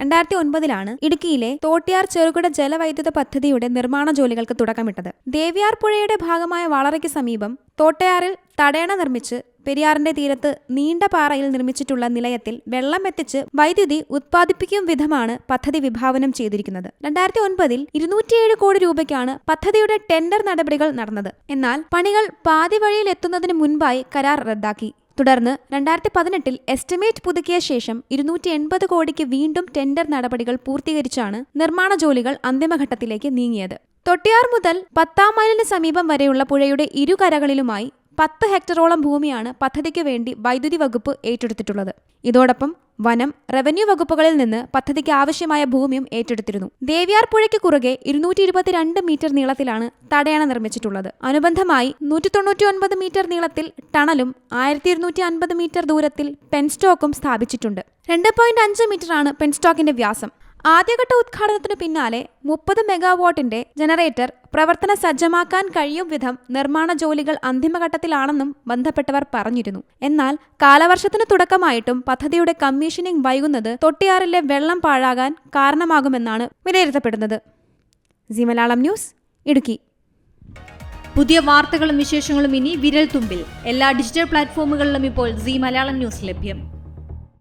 രണ്ടായിരത്തി ഒൻപതിലാണ് ഇടുക്കിയിലെ തോട്ടിയാർ ചെറുകിട ജലവൈദ്യുത പദ്ധതിയുടെ നിർമ്മാണ ജോലികൾക്ക് തുടക്കമിട്ടത്. ദേവിയാർ പുഴയുടെ ഭാഗമായ വളറയ്ക്ക് സമീപം തോട്ടയാറിൽ തടയണ നിർമ്മിച്ച് പെരിയാറിന്റെ തീരത്ത് നീണ്ട പാറയിൽ നിർമ്മിച്ചിട്ടുള്ള നിലയത്തിൽ വെള്ളം എത്തിച്ച് വൈദ്യുതി ഉത്പാദിപ്പിക്കും വിധമാണ് പദ്ധതി വിഭാവനം ചെയ്തിരിക്കുന്നത്. രണ്ടായിരത്തി ഒൻപതിൽ ഇരുന്നൂറ്റിയേഴ് കോടി രൂപയ്ക്കാണ് പദ്ധതിയുടെ ടെൻഡർ നടപടികൾ നടന്നത്. എന്നാൽ പണികൾ പാതി വഴിയിൽ എത്തുന്നതിന് മുൻപായി കരാർ റദ്ദാക്കി. തുടർന്ന് രണ്ടായിരത്തി പതിനെട്ടിൽ എസ്റ്റിമേറ്റ് പുതുക്കിയ ശേഷം ഇരുന്നൂറ്റി എൺപത് കോടിക്ക് വീണ്ടും ടെൻഡർ നടപടികൾ പൂർത്തീകരിച്ചാണ് നിർമ്മാണ ജോലികൾ അന്തിമഘട്ടത്തിലേക്ക് നീങ്ങിയത്. തൊട്ടിയാർ മുതൽ പത്താം മൈലിന് സമീപം വരെയുള്ള പുഴയുടെ ഇരുകരകളിലുമായി പത്ത് ഹെക്ടറോളം ഭൂമിയാണ് പദ്ധതിക്ക് വേണ്ടി വൈദ്യുതി വകുപ്പ് ഏറ്റെടുത്തിട്ടുള്ളത്. ഇതോടൊപ്പം വനം റവന്യൂ വകുപ്പുകളിൽ നിന്ന് പദ്ധതിക്ക് ആവശ്യമായ ഭൂമിയും ഏറ്റെടുത്തിരുന്നു. ദേവിയാർ പുഴയ്ക്ക് കുറുകെ ഇരുന്നൂറ്റി ഇരുപത്തിരണ്ട് മീറ്റർ നീളത്തിലാണ് തടയണ നിർമ്മിച്ചിട്ടുള്ളത്. അനുബന്ധമായി നൂറ്റി തൊണ്ണൂറ്റി ഒൻപത് മീറ്റർ നീളത്തിൽ ടണലും ആയിരത്തി ഇരുന്നൂറ്റി അൻപത് മീറ്റർ ദൂരത്തിൽ പെൻസ്റ്റോക്കും സ്ഥാപിച്ചിട്ടുണ്ട്. രണ്ട് പോയിന്റ് അഞ്ച് മീറ്ററാണ് പെൻസ്റ്റോക്കിന്റെ വ്യാസം. ആദ്യഘട്ട ഉദ്ഘാടനത്തിനു പിന്നാലെ മുപ്പത് മെഗാവാട്ടിന്റെ ജനറേറ്റർ പ്രവർത്തന സജ്ജമാക്കാൻ കഴിയും വിധം നിർമ്മാണ ജോലികൾ അന്തിമഘട്ടത്തിലാണെന്നും ബന്ധപ്പെട്ടവർ പറഞ്ഞിരുന്നു. എന്നാൽ കാലവർഷത്തിന് തുടക്കമായിട്ടും പദ്ധതിയുടെ കമ്മീഷനിംഗ് വൈകുന്നത് തൊട്ടിയാറിലെ വെള്ളം പാഴാകാൻ കാരണമാകുമെന്നാണ് വിലയിരുത്തപ്പെടുന്നത്. C Malayalam news Idukki. പുതിയ വാർത്തകളും വിശേഷങ്ങളും ഇനി വിരൽ തുമ്പിൽ എല്ലാ ഡിജിറ്റൽ പ്ലാറ്റ്ഫോമുകളിലും ഇപ്പോൾ സി മലയാളം ന്യൂസ് ലഭ്യം.